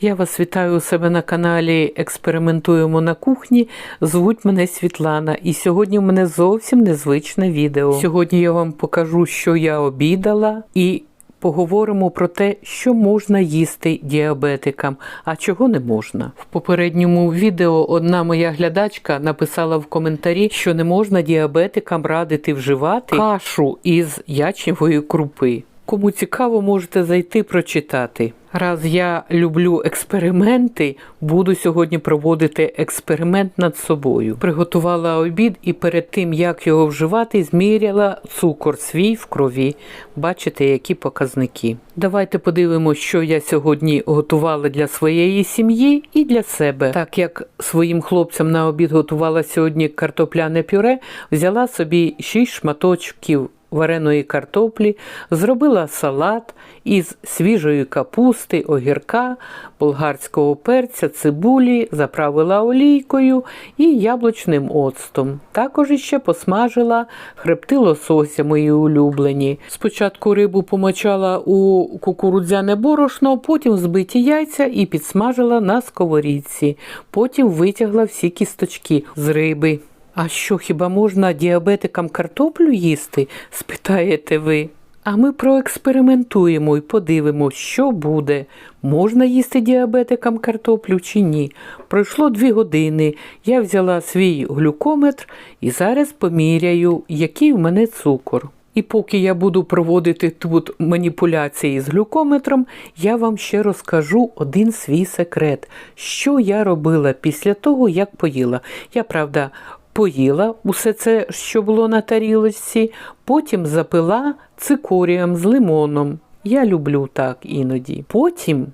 Я вас вітаю у себе на каналі Експериментуємо на кухні. Звуть мене Світлана, і сьогодні в мене зовсім незвичне відео. Сьогодні я вам покажу, що я обідала, і поговоримо про те, що можна їсти діабетикам, а чого не можна. В попередньому відео одна моя глядачка написала в коментарі, що не можна діабетикам радити вживати кашу із ячневої крупи. Кому цікаво, можете зайти прочитати. Раз я люблю експерименти, буду сьогодні проводити експеримент над собою. Приготувала обід і перед тим, як його вживати, зміряла цукор свій в крові. Бачите, які показники. Давайте подивимося, що я сьогодні готувала для своєї сім'ї і для себе. Так як своїм хлопцям на обід готувала сьогодні картопляне пюре, взяла собі 6 шматочків вареної картоплі, зробила салат із свіжої капусти, огірка, болгарського перця, цибулі, заправила олійкою і яблучним оцтом. Також іще посмажила хребти лосося мої улюблені. Спочатку рибу помочала у кукурудзяне борошно, потім збиті яйця і підсмажила на сковорідці. Потім витягла всі кісточки з риби. А що, хіба можна діабетикам картоплю їсти? спитаєте ви. А ми проекспериментуємо і подивимося, що буде. Можна їсти діабетикам картоплю чи ні. Пройшло дві години. Я взяла свій глюкометр і зараз поміряю, який в мене цукор. І поки я буду проводити тут маніпуляції з глюкометром, я вам ще розкажу один свій секрет, що я робила після того, як поїла. Я, правда, поїла усе це, що було на тарілочці, потім запила цикорієм з лимоном. Я люблю так іноді. Потім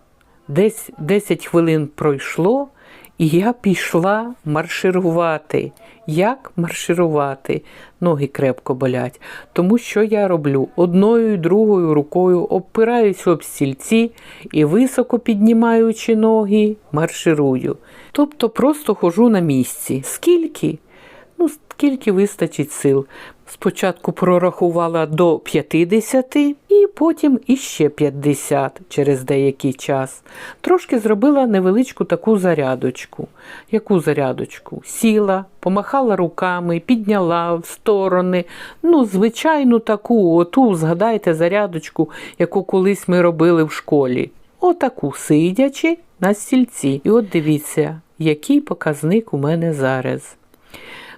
десь 10 хвилин пройшло, і я пішла марширувати. Як марширувати? Ноги крепко болять. Тому що я роблю одною і другою рукою опираюсь об стільці і високо піднімаючи ноги, марширую. Тобто просто хожу на місці. Скільки? Ну, скільки вистачить сил. Спочатку прорахувала до 50 і потім іще 50 через деякий час. Трошки зробила невеличку таку зарядочку. Яку зарядочку? Сіла, помахала руками, підняла в сторони. Ну, звичайну таку, оту, згадайте, зарядочку, яку колись ми робили в школі. Отаку сидячи на стільці. І от дивіться, який показник у мене зараз.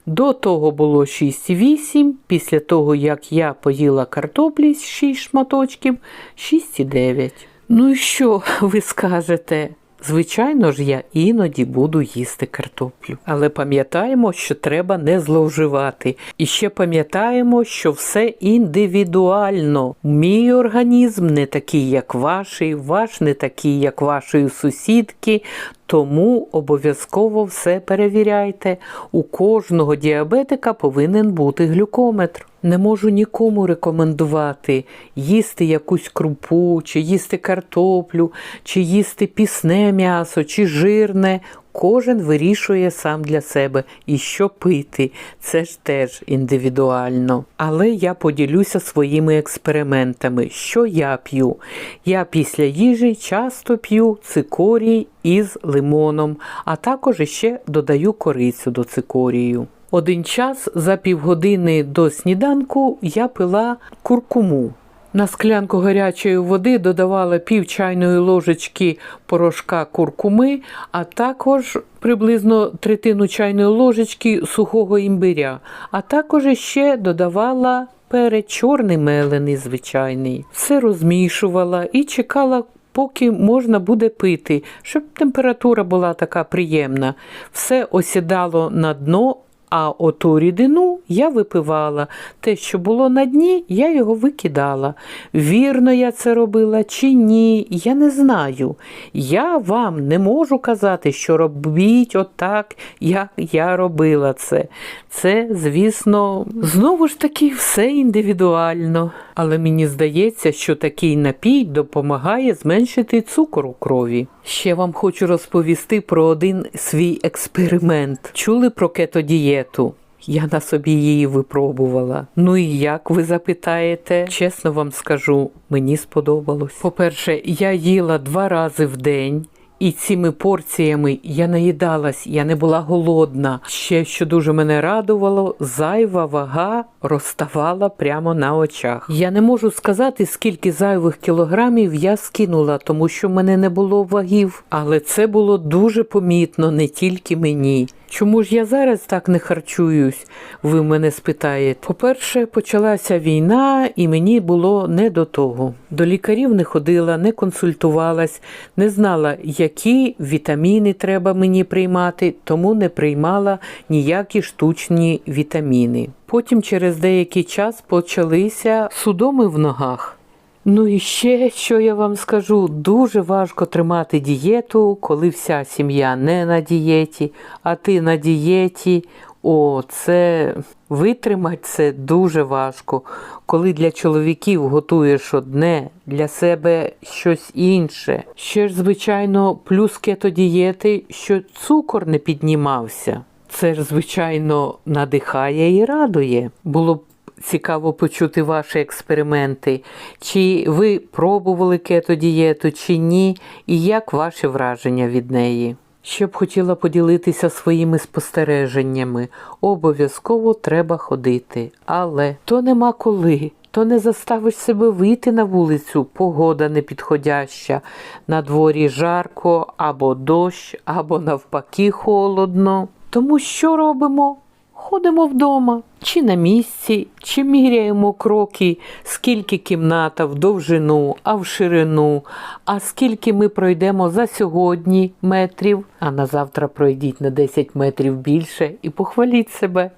До того було 6,8, після того, як я поїла картоплі з 6 шматочків, 6,9. Ну і що ви скажете? Звичайно ж, я іноді буду їсти картоплю. Але пам'ятаємо, що треба не зловживати. І ще пам'ятаємо, що все індивідуально. Мій організм не такий, як ваш, ваш не такий, як вашої сусідки. Тому обов'язково все перевіряйте. У кожного діабетика повинен бути глюкометр. Не можу нікому рекомендувати їсти якусь крупу, чи їсти картоплю, чи їсти пісне м'ясо, чи жирне. Кожен вирішує сам для себе і що пити. Це ж теж індивідуально. Але я поділюся своїми експериментами. Що я п'ю? Я після їжі часто п'ю цикорій із лимоном, а також ще додаю корицю до цикорію. Один час за півгодини до сніданку я пила куркуму. На склянку гарячої води додавала пів чайної ложечки порошка куркуми, а також приблизно третину чайної ложечки сухого імбиря, а також ще додавала перець чорний мелений звичайний. Все розмішувала і чекала. Поки можна буде пити, щоб температура була така приємна. Все осідало на дно, а оту рідину я випивала. Те, що було на дні, я його викидала. Вірно я це робила чи ні, я не знаю. Я вам не можу казати, що робіть отак, як я робила це. Це, звісно, знову ж таки все індивідуально. Але мені здається, що такий напій допомагає зменшити цукор у крові. Ще вам хочу розповісти про один свій експеримент. Чули про кетодієту? Я на собі її випробувала. Ну і як ви запитаєте? Чесно вам скажу, мені сподобалось. По-перше, я їла два рази в день. І цими порціями я наїдалась, я не була голодна. Ще що дуже мене радувало, зайва вага розставала прямо на очах. Я не можу сказати, скільки зайвих кілограмів я скинула, тому що в мене не було вагів, але це було дуже помітно не тільки мені. Чому ж я зараз так не харчуюсь? Ви мене спитаєте. По-перше, почалася війна, і мені було не до того. До лікарів не ходила, не консультувалась, не знала, які вітаміни треба мені приймати, тому не приймала ніякі штучні вітаміни. Потім через деякий час почалися судоми в ногах. Ну і ще, що я вам скажу, дуже важко тримати дієту, коли вся сім'я не на дієті, а ти на дієті. О, це витримати це дуже важко. Коли для чоловіків готуєш одне, для себе щось інше. Ще ж, звичайно, плюс кетодієти, що цукор не піднімався. Це ж, звичайно, надихає і радує. Було б цікаво почути ваші експерименти. Чи ви пробували кетодієту, чи ні, і як ваші враження від неї? Ще б хотіла поділитися своїми спостереженнями. Обов'язково треба ходити, але то нема коли. То не заставиш себе вийти на вулицю, погода непідходяща, на дворі жарко, або дощ, або навпаки холодно. Тому що робимо? Ходимо вдома, чи на місці, чи міряємо кроки, скільки кімната в довжину, а в ширину, а скільки ми пройдемо за сьогодні метрів, а на завтра пройдіть на 10 метрів більше і похваліть себе.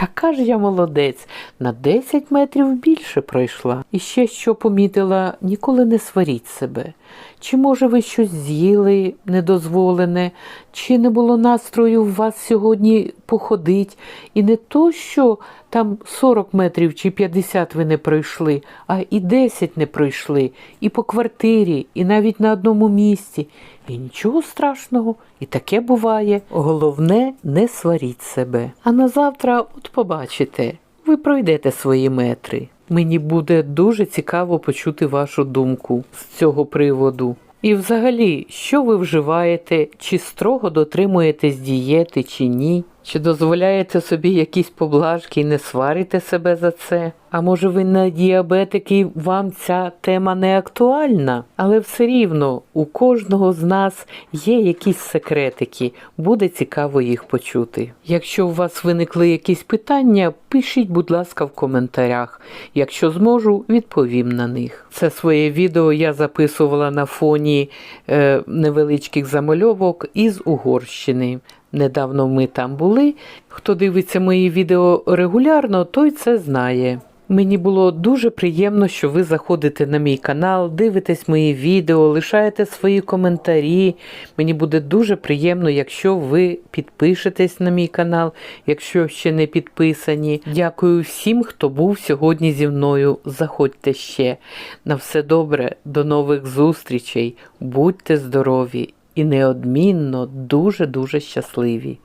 Яка ж я молодець, на 10 метрів більше пройшла. І ще що помітила, ніколи не сваріть себе. Чи, може, ви щось з'їли недозволене, чи не було настрою у вас сьогодні походить, і не то, що там 40 метрів чи 50 ви не пройшли, а і 10 не пройшли, і по квартирі, і навіть на одному місці. І нічого страшного, і таке буває. Головне, не сваріть себе. А на завтра, от побачите, ви пройдете свої метри. Мені буде дуже цікаво почути вашу думку з цього приводу. І взагалі, що ви вживаєте, чи строго дотримуєтесь дієти, чи ні? Чи дозволяєте собі якісь поблажки і не сварите себе за це? А може ви на діабетики вам ця тема не актуальна? Але все рівно у кожного з нас є якісь секретики, буде цікаво їх почути. Якщо у вас виникли якісь питання, пишіть, будь ласка, в коментарях. Якщо зможу, відповім на них. Це своє відео я записувала на фоні е, невеличких замальовок із Угорщини. Недавно ми там були. Хто дивиться мої відео регулярно, той це знає. Мені було дуже приємно, що ви заходите на мій канал, дивитесь мої відео, лишаєте свої коментарі. Мені буде дуже приємно, якщо ви підпишетесь на мій канал, якщо ще не підписані. Дякую всім, хто був сьогодні зі мною. Заходьте ще. На все добре, до нових зустрічей. Будьте здорові! І неодмінно дуже-дуже щасливі.